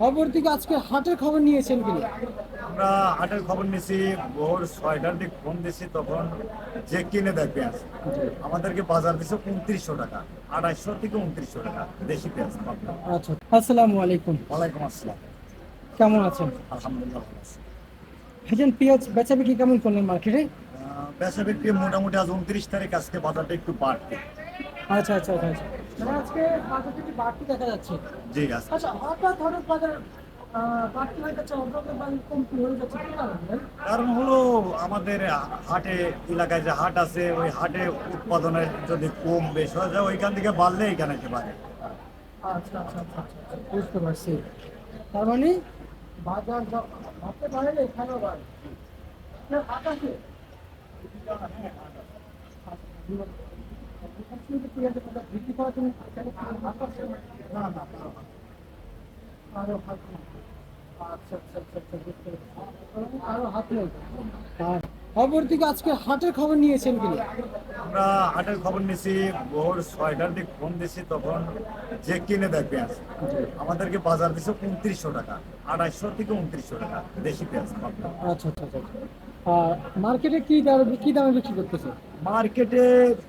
অপরদিকে আজকে হাটের খবর নিয়েছেন কিনা? আমরা হাটের খবর নিয়েছি ভোর ছয়টার দিক ফোন দিছি তখন যে কিনে দেয় পেঁয়াজ। আমাদেরকে বাজার দিছে উনত্রিশশো টাকা আড়াইশো থেকে উনত্রিশশো টাকা দেশি পেঁয়াজ আচ্ছা আসসালামু আলাইকুম। ওয়ালাইকুম আসসালাম। কেমন আছেন? আলহামদুলিল্লাহ ভালো আছি। ভাইজান পেঁয়াজ বেচা বিক্রি কেমন করলেন মার্কেটে? বেচা বিক্রি মোটামুটি আজ উনত্রিশ তারিখ আজকে বাজারটা একটু বাড়তি আচ্ছা আচ্ছা আচ্ছা আচ্ছা। আজকে বাজার থেকে বাড়তি দেখা যাচ্ছে। জি আচ্ছা। হঠাৎ হঠাৎ বাজার কারণ? হলো আমাদের হাটে এলাকায় যে হাট আছে ওই হাটে উৎপাদনের যদি কম বেশ হয়ে যায় ওইখান থেকে বাড়লে এখানে বাড়ে। আচ্ছা আচ্ছা আচ্ছা আচ্ছা, আচ্ছা, বুঝতে পারছি। তার মানে বাজার বাড়তে পারে এখানেও বাড়ে। না, আকাশে পেঁয়াজের আচ্ছা আচ্ছা আচ্ছা আর অপরদিকে আজকে হাটের খবর নিয়েছেন কিনা আমরা হাটের খবর নিছি ভোর ছয়টার দিক ফোন দিছি তখন যে কিনে দেয় পেঁয়াজ আমাদেরকে বাজার দিছে উনত্রিশশো টাকা আড়াইশো থেকে উনত্রিশশো টাকা দেশি পেঁয়াজ। আচ্ছা আচ্ছা আচ্ছা আচ্ছা। মার্কেটে কি দামে কি দামে বিক্রি করতেছে? মার্কেটে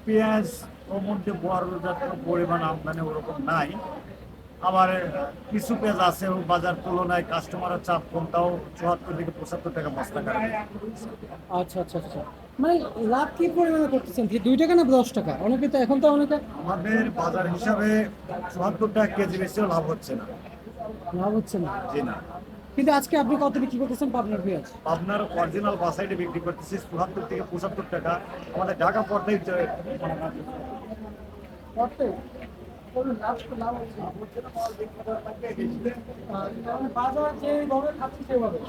পেঁয়াজ ওর মধ্যে বড় যাত পরিমাণ আমদানি ওরকম নাই। আবার কিছু পেঁয়াজ আছে ও বাজার তুলনায় কাস্টমারের চাপ কম তাও চুয়াত্তর থেকে পঁচাত্তর টাকা বস্তা কাটে আচ্ছা আচ্ছা আচ্ছা। মানে লাভ কি পরিমাণে করতেছেন? কি দুই টাকা না দশ টাকা? অনেকে তো এখন তো অনেকে আমাদের বাজার হিসাবে চুয়াত্তর টাকা কেজি বেশিও লাভ হচ্ছে না। লাভ হচ্ছে না। জি না। কিন্তু আজকে আপনি কত বিক্রি করতেছেন পাবনার পেঁয়াজ আপনার অরিজিনাল বাসাইডে বিক্রি করতেছি চুয়াত্তর থেকে পঁচাত্তর টাকা। আমাদের ঢাকা পর্দায় বাজার যেভাবে খাচ্ছে সেভাবে?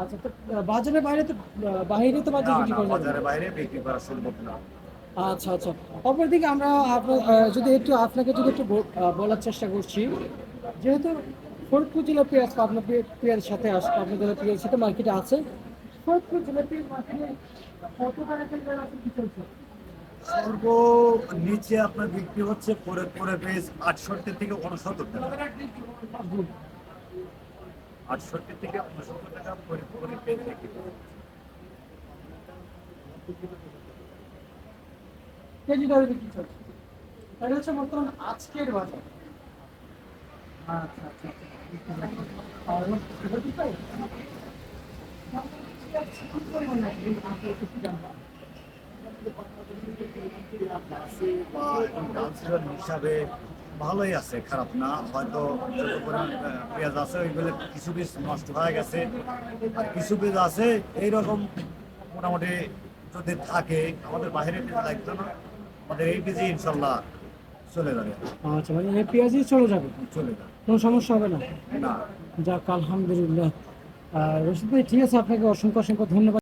আচ্ছা তো বাজারের বাইরে তো বাইরে তো বাজার বিক্রি করা যাবে বাজারে বাইরে বিক্রি করা সম্ভব না। আচ্ছা আচ্ছা। অপরদিকে আমরা যদি একটু আপনাকে যদি একটু বলার চেষ্টা করছি যেহেতু ফরিদপুর জেলার পেঁয়াজ আপনার পেঁয়াজের সাথে আস আপনার জেলার পেঁয়াজের সাথে মার্কেটে আছে। ফরিদপুর জেলার পেঁয়াজ মার্কেটে কত টাকা কি চলছে? সর্ব নিচে আপনার বিক্রি হচ্ছে পরে পরে পেজ আটষট্টি থেকে উনসত্তর টাকা। আটষট্টি থেকে উনসত্তর টাকা পরে পরে পেজ বিক্রি কেজি দরে বিক্রি চলছে। এটা হচ্ছে বর্তমান আজকের বাজার। আচ্ছা আচ্ছা। হিসাবে ভালোই আছে, খারাপ না। হয়তো পেঁয়াজ আছে, ওইগুলো কিছু পিস নষ্ট হয়ে গেছে। আর কিছু পিস আছে, এইরকম মোটামুটি যদি থাকে, আমাদের বাইরে লাগতো না। আমাদের এই পিজি ইনশাল্লাহ চলে যাবে। আচ্ছা মানে এই পেঁয়াজই চলে যাবে? চলে যাবে। কোনো সমস্যা হবে না? না। যাক আলহামদুলিল্লাহ। রশিদ ভাই ঠিক আছে আপনাকে অসংখ্য অসংখ্য ধন্যবাদ।